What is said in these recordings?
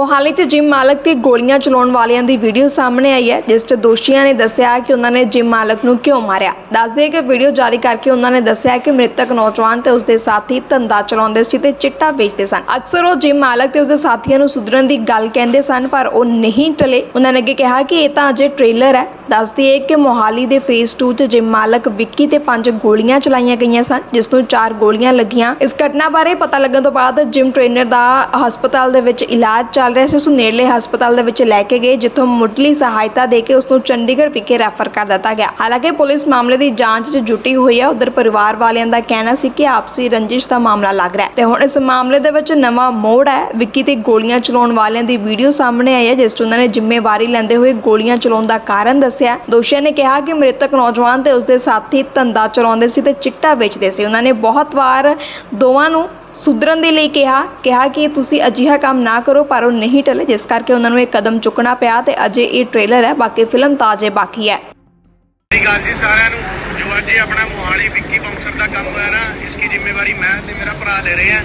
ਮੋਹਾਲੀ 'ਚ ਜਿਮ ਮਾਲਕ ਤੇ ਗੋਲੀਆਂ ਚਲਾਉਣ ਵਾਲਿਆਂ ਦੀ ਵੀਡੀਓ ਸਾਹਮਣੇ ਆਈ ਹੈ, ਜਿਸ 'ਚ ਦੋਸ਼ੀਆਂ ਨੇ ਦੱਸਿਆ ਕਿ ਉਹਨਾਂ ਨੇ ਜਿਮ ਮਾਲਕ ਨੂੰ ਕਿਉਂ ਮਾਰਿਆ। ਦੱਸਦੇ ਕਿ ਵੀਡੀਓ ਜਾਰੀ ਕਰਕੇ ਉਹਨਾਂ ਨੇ ਦੱਸਿਆ ਕਿ ਮ੍ਰਿਤਕ ਨੌਜਵਾਨ ਤੇ ਉਸਦੇ ਸਾਥੀ ਧੰਦਾ ਚਲਾਉਂਦੇ ਸੀ ਤੇ ਚਿੱਟਾ ਵੇਚਦੇ ਸਨ। ਅਕਸਰ ਉਹ ਜਿਮ ਮਾਲਕ ਤੇ ਉਸਦੇ ਸਾਥੀਆਂ ਨੂੰ ਸੁਧਰਨ ਦੀ ਗੱਲ ਕਹਿੰਦੇ ਸਨ, ਪਰ ਉਹ ਨਹੀਂ ਟਲੇ। ਉਹਨਾਂ ਨੇ ਅੱਗੇ ਕਿਹਾ ਕਿ ਇਹ ਤਾਂ ਅਜੇ ਟ੍ਰੇਲਰ ਹੈ। ਦੱਸਦੀ ਹੈ ਕਿ ਮੋਹਾਲੀ ਦੇ ਫੇਸ 2 'ਚ ਜਿਮ ਮਾਲਕ ਵਿੱਕੀ ਤੇ ਪੰਜ ਗੋਲੀਆਂ ਚਲਾਈਆਂ ਗਈਆਂ ਸਨ, ਜਿਸ ਨੂੰ ਚਾਰ ਗੋਲੀਆਂ ਲੱਗੀਆਂ। ਇਸ ਘਟਨਾ ਬਾਰੇ ਪਤਾ ਲੱਗਣ ਤੋਂ ਬਾਅਦ ਜਿਮ ਟ੍ਰੇਨਰ ਦਾ ਹਸਪਤਾਲ ਦੇ ਵਿੱਚ ਇਲਾਜ ਚੱਲ ਰਿਹਾ ਸੀ। ਉਸ ਨੂੰ ਨੇੜਲੇ ਹਸਪਤਾਲ ਦੇ ਵਿੱਚ ਲੈ ਕੇ ਗਏ, ਜਿੱਥੋਂ ਮੁੱਢਲੀ ਸਹਾਇਤਾ ਦੇ ਕੇ ਉਸ ਨੂੰ ਚੰਡੀਗੜ੍ਹ ਵਿਖੇ ਰੈਫਰ ਕਰ ਦਿੱਤਾ ਗਿਆ। ਹਾਲਾਂਕਿ ਪੁਲਿਸ ਮਾਮਲੇ ਦੀ ਜਾਂਚ 'ਚ ਜੁਟੀ ਹੋਈ ਹੈ ਉਧਰ ਪਰਿਵਾਰ ਵਾਲਿਆਂ ਦਾ ਕਹਿਣਾ ਸੀ ਕਿ ਆਪਸੀ ਰੰਜਿਸ਼ ਦਾ ਮਾਮਲਾ ਲੱਗ ਰਿਹਾ ਹੈ। ਤੇ ਹੁਣ ਇਸ ਮਾਮਲੇ ਦੇ ਵਿੱਚ ਨਵਾਂ ਮੋੜ ਹੈ। ਵਿੱਕੀ ਤੇ ਗੋਲੀਆਂ ਚਲਾਉਣ ਵਾਲਿਆਂ ਦੀ ਵੀਡੀਓ ਸਾਹਮਣੇ ਆਈ ਹੈ, ਜਿਸ 'ਚ ਉਹਨਾਂ ਨੇ ਜ਼ਿੰਮੇਵਾਰੀ ਲੈਂਦੇ ਹੋਏ ਗੋਲੀਆਂ ਚਲਾਉਣ ਦਾ ਕਾਰਨ ਦੱਸਿਆ ਦੋਸ਼ੀਆਂ। ਨੇ ਕਿਹਾ ਕਿ ਮ੍ਰਿਤਕ ਨੌਜਵਾਨ ਤੇ ਉਸਦੇ ਸਾਥੀ ਧੰਦਾ ਚਲਾਉਂਦੇ ਸੀ ਤੇ ਚਿੱਟਾ ਵੇਚਦੇ ਸੀ। ਉਹਨਾਂ ਨੇ ਬਹੁਤ ਵਾਰ ਦੋਵਾਂ ਨੂੰ ਸੁਧਰਨ ਦੇ ਲਈ ਕਿਹਾ ਕਿਹਾ ਕਿ ਤੁਸੀਂ ਅਜਿਹਾ ਕੰਮ ਨਾ ਕਰੋ, ਪਰ ਉਹ ਨਹੀਂ ਟਲੇ, ਜਿਸ ਕਰਕੇ ਉਹਨਾਂ ਨੂੰ ਇਹ ਕਦਮ ਚੁੱਕਣਾ ਪਿਆ ਤੇ ਅਜੇ ਇਹ ਟ੍ਰੇਲਰ ਹੈ, ਬਾਕੀ ਫਿਲਮ ਤਾਂ ਅਜੇ ਬਾਕੀ ਹੈ। ਸਤਿ ਸ਼੍ਰੀ ਅਕਾਲ ਜੀ ਸਾਰਿਆਂ ਨੂੰ। ਜੋ ਅੱਜ ਇਹ ਆਪਣਾ ਮੋਹਾਲੀ ਵਿੱਕੀ ਬੰਸਰ ਦਾ ਕੰਮ ਹੋਇਆ ਨਾ, ਇਸ ਦੀ ਜ਼ਿੰਮੇਵਾਰੀ ਮੈਂ ਤੇ ਮੇਰਾ ਭਰਾ ਲੈ ਰਹੇ ਹਾਂ,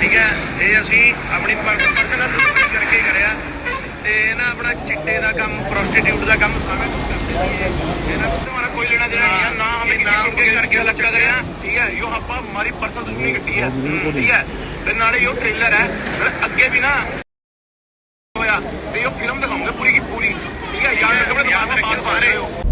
ਠੀਕ ਹੈ? ਇਹ ਅਸੀਂ ਆਪਣੀ ਪਰਸਨਲ ਡਿਊਟੀ ਕਰਕੇ ਕਰਿਆ। ਤੇ ਨਾ ਆਪਣਾ ਚਿੱਟੇ ਦਾ ਕੰਮ ਪ੍ਰੋਸਟੀਟਿਊਟ ਦਾ ਕੰਮ ਸਾਰਾ ਹਮਾਰੀ ਪਰਸਨਲ ਦੁਸ਼ਮਣੀ ਕੱਟੀ ਹੈ। ਠੀਕ ਹੈ? ਤੇ ਨਾਲੇ ਉਹ ਟ੍ਰੇਲਰ ਹੈ ਨਾਲੇ ਅੱਗੇ ਵੀ ਨਾ ਹੋਇਆ ਤੇ ਉਹ ਫਿਲਮ ਦਿਖਾਉਂਗੇ ਪੂਰੀ ਕੀ ਪੂਰੀ। ਠੀਕ ਹੈ? ਯਾਰ ਕਮਰੇ ਦਿਮਾਗ ਦਾ ਬਾਤ ਸਾਰੇ। ਹੋ